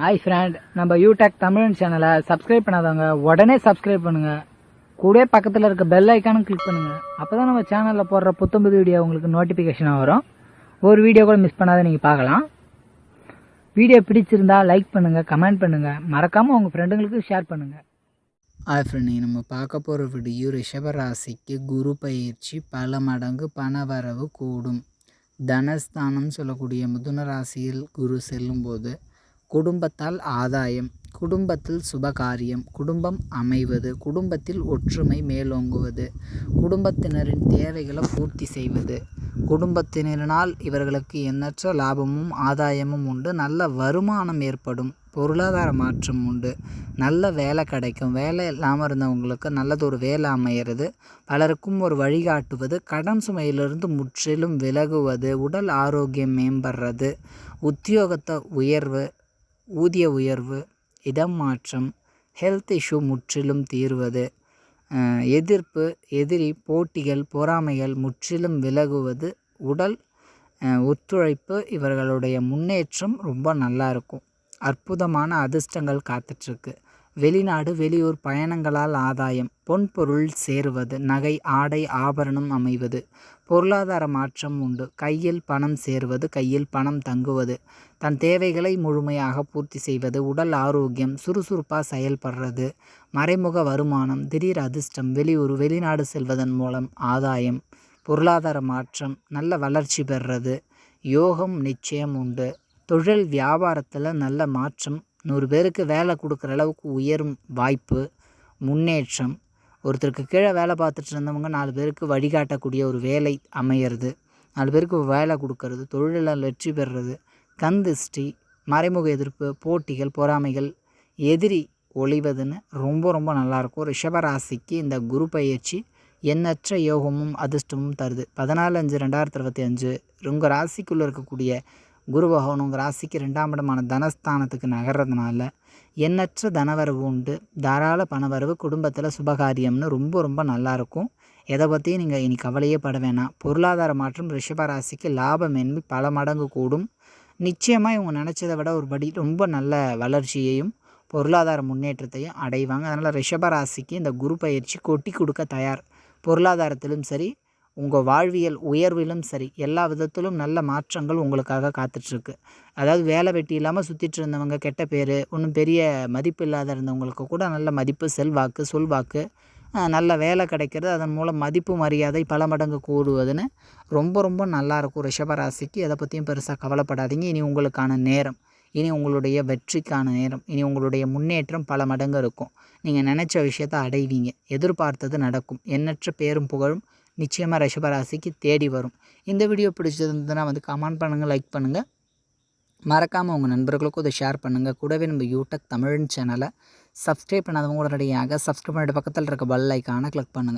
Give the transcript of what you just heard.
Hi friend நம்ம யூடெக் தமிழ் சேனலை subscribe பண்ணாதவங்க உடனே சப்ஸ்கிரைப் பண்ணுங்க. கூட பக்கத்தில் இருக்க பெல் ஐக்கானும் கிளிக் பண்ணுங்க. அப்பதான் நம்ம சேனலில் போடுற புத்தம்புது வீடியோ உங்களுக்கு நோட்டிஃபிகேஷனாக வரும். ஒரு வீடியோ கூட மிஸ் பண்ணாத நீங்கள் பார்க்கலாம். வீடியோ பிடிச்சிருந்தா லைக் பண்ணுங்கள் கமெண்ட் பண்ணுங்கள் மறக்காமல் உங்கள் ஃப்ரெண்டுங்களுக்கு ஷேர் பண்ணுங்கள் ஹாய் ஃப்ரெண்ட் நம்ம பார்க்க போகிற வீடியோ ரிஷபராசிக்கு குரு பயிற்சி பல மடங்கு பண வரவு கூடும். தனஸ்தானம் சொல்லக்கூடிய மிதுன ராசியில் குரு செல்லும்போது குடும்பத்தால் ஆதாயம் குடும்பத்தில் சுபகாரியம் குடும்பம் அமைவது குடும்பத்தில் ஒற்றுமை மேலோங்குவது குடும்பத்தினரின் தேவைகளை பூர்த்தி செய்வது குடும்பத்தினரினால் இவர்களுக்கு எண்ணற்ற லாபமும் ஆதாயமும் உண்டு நல்ல வருமானம் ஏற்படும் பொருளாதார மாற்றம் உண்டு நல்ல வேலை கிடைக்கும் வேலை இல்லாமல் இருந்தவங்களுக்கு நல்லதொரு வேலை அமையிறது பலருக்கும் ஒரு வழிகாட்டுவது கடன் சுமையிலிருந்து முற்றிலும் விலகுவது உடல் ஆரோக்கியம் மேம்படுறது உத்தியோகத்தை உயர்வு ஊதிய உயர்வு இடம் மாற்றம் ஹெல்த் இஷ்யூ முற்றிலும் தீர்வது எதிர்ப்பு எதிரி போட்டிகள் பொறாமைகள் முற்றிலும் விலகுவது உடல் ஒத்துழைப்பு இவர்களுடைய முன்னேற்றம் ரொம்ப நல்லா இருக்கும். அற்புதமான அதிர்ஷ்டங்கள் காத்துட்ருக்கு வெளிநாடு வெளியூர் பயணங்களால் ஆதாயம். பொன்பொருள் சேருவது நகை ஆடை ஆபரணம் அமைவது. பொருளாதார மாற்றம் உண்டு. கையில் பணம் சேருவது கையில் பணம் தங்குவது. தன் தேவைகளை முழுமையாக பூர்த்தி செய்வது. உடல் ஆரோக்கியம் சுறுசுறுப்பாக செயல்படுறது. மறைமுக வருமானம் திடீர் அதிர்ஷ்டம் வெளியூர் வெளிநாடு செல்வதன் மூலம் ஆதாயம். பொருளாதார மாற்றம் நல்ல வளர்ச்சி பெறுறது. யோகம் நிச்சயம் உண்டு. தொழில் வியாபாரத்தில் நல்ல மாற்றம் நூறு பேருக்கு வேலை கொடுக்குற அளவுக்கு உயரும் வாய்ப்பு முன்னேற்றம். ஒருத்தருக்கு கீழே வேலை பார்த்துட்டு இருந்தவங்க நாலு பேருக்கு வழிகாட்டக்கூடிய ஒரு வேலை அமையிறது. நாலு பேருக்கு வேலை கொடுக்கறது தொழிலில் வெற்றி பெறுறது கந்திஷ்டி மறைமுக எதிர்ப்பு போட்டிகள் பொறாமைகள் எதிரி ஒளிவதுன்னு ரொம்ப ரொம்ப நல்லாயிருக்கும். ரிஷபராசிக்கு இந்த குரு பயிற்சி எண்ணற்ற யோகமும் அதிர்ஷ்டமும் தருது. பதினாலு அஞ்சு ரெண்டாயிரத்தி இருபத்தி அஞ்சு உங்கள் ராசிக்குள்ளே இருக்கக்கூடிய குரு பகவான் உங்கள் ராசிக்கு ரெண்டாம் இடமான தனஸ்தானத்துக்கு நகர்றதுனால எண்ணற்ற தனவரவு உண்டு. தாராள பணவரவு குடும்பத்தில் சுபகாரியம்னு ரொம்ப ரொம்ப நல்லாயிருக்கும் எதை பற்றியும் நீங்கள் இனி கவலையே பட வேணாம். பொருளாதார மாற்றம் ரிஷபராசிக்கு என்பி பல மடங்கு கூடும். நிச்சயமாக இவங்க நினச்சதை விட ஒரு படி ரொம்ப நல்ல வளர்ச்சியையும் பொருளாதார முன்னேற்றத்தையும் அடைவாங்க. அதனால் ரிஷபராசிக்கு இந்த குரு பயிற்சி கொட்டி கொடுக்க தயார். பொருளாதாரத்திலும் சரி உங்கள் வாழ்வியல் உயர்விலும் சரி எல்லா விதத்திலும் நல்ல மாற்றங்கள் உங்களுக்காக காத்துட்ருக்கு. அதாவது வேலை வெட்டி இல்லாமல் சுற்றிட்டு இருந்தவங்க கெட்ட பேர் ஒன்றும் பெரிய மதிப்பு இல்லாத இருந்தவங்களுக்கு கூட நல்ல மதிப்பு செல்வாக்கு சொல்வாக்கு நல்ல வேலை கிடைக்கிறது அதன் மூலம் மதிப்பு மரியாதை பல மடங்கு கூடுவதுன்னு ரொம்ப ரொம்ப நல்லாயிருக்கும் ரிஷபராசிக்கு எதை பற்றியும் பெருசாக கவலைப்படாதீங்க. இனி உங்களுக்கான நேரம் இனி உங்களுடைய வெற்றிக்கான நேரம் இனி உங்களுடைய முன்னேற்றம் பல மடங்கு இருக்கும். நீங்கள் நினச்ச விஷயத்தை அடைவீங்க. எதிர்பார்த்தது நடக்கும். எண்ணற்ற பேரும் புகழும். நிச்சயமாக ரிஷபராசிக்கு தேடி வரும். இந்த வீடியோ பிடிச்சிருந்ததுன்னா வந்து கமெண்ட் பண்ணுங்கள் லைக் பண்ணுங்கள் மறக்காமல் உங்கள் நண்பர்களுக்கும் இதை ஷேர் பண்ணுங்கள் கூடவே நம்ம யூடியூப் தமிழ் சேனலை சப்ஸ்கிரைப் பண்ணாதவங்க உடனடியாக சப்ஸ்கிரைப் பண்ணிட்டு பக்கத்தில் இருக்க பெல் ஐக்கானை கிளிக் பண்ணுங்கள்